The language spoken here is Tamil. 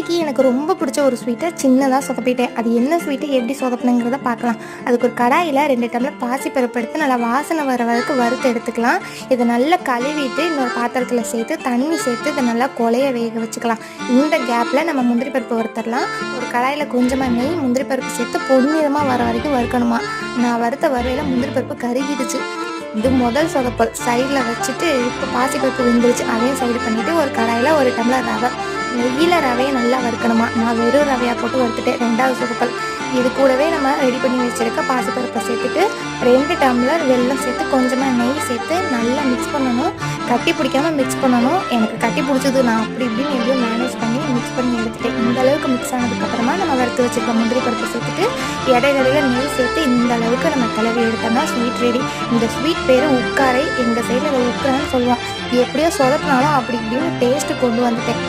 இன்றைக்கி எனக்கு ரொம்ப பிடிச்ச ஒரு ஸ்வீட்டை சின்னதாக சொதப்பிட்டேன். அது என்ன ஸ்வீட்டு எப்படி சொதப்பினுங்கிறத பார்க்கலாம். அதுக்கு ஒரு கடாயில் ரெண்டு டம்ளர் பாசிப்பருப்பு எடுத்து நல்லா வாசனை வர வரைக்கும் வறுத்து எடுத்துக்கலாம். இதை நல்லா கழுவிட்டு இன்னொரு பாத்திரத்தில் சேர்த்து தண்ணி சேர்த்து இதை நல்லா கொலைய வேக வச்சுக்கலாம். இந்த கேப்பில் நம்ம முந்திரி பருப்பு வறுத்தரலாம். ஒரு கடாயில் கொஞ்சமாக நெய் முந்திரி பருப்பு சேர்த்து பொன்னிறமாக வர வரைக்கும் வறுக்கணுமா? நான் வறுத்த வரையில் முந்திரி பருப்பு கருகிடுச்சு. இது முதல் சொதப்பல். சைடில் வச்சுட்டு இப்போ பாசிப்பருப்பு வெந்துருச்சு. அதையும் சைடு பண்ணிவிட்டு ஒரு கடாயில் ஒரு டம்ளர் ரவை. நெய்யில் ரவையை நல்லா வறுக்கணுமா? நான் வெறும் ரவையாக போட்டு வறுத்துட்டேன். ரெண்டாவது சொதப்பல் இது கூடவே நம்ம ரெடி பண்ணி வச்சுருக்க பாசிப்பருப்பை சேர்த்துட்டு ரெண்டு டம்ளர் வெல்லம் சேர்த்து கொஞ்சமாக நெய் சேர்த்து நல்லா மிக்ஸ் பண்ணணும். கட்டி பிடிக்காம மிக்ஸ் பண்ணணும். எனக்கு கட்டி பிடிச்சது நான் அப்படி இப்படின்னு எப்படியோ மேனேஜ் பண்ணி மிக்ஸ் பண்ணி எடுத்துட்டேன். இந்த அளவுக்கு மிக்ஸ் ஆனதுக்கப்புறமா நம்ம வறுத்து வச்சுருக்க முந்திரி பருப்பு சேர்த்துட்டு இடையிடையில நெய் சேர்த்து இந்த அளவுக்கு நம்ம கிளவி எடுத்தோம்னா ஸ்வீட் ரெடி இந்த ஸ்வீட் பேர் உட்காரை எங்கள் சைடில் உட்காரன்னு சொல்லுவோம் எப்படியோ சொதப்பினாலும் அப்படி இப்படின்னு டேஸ்ட்டு கொண்டு வந்துட்டேன்.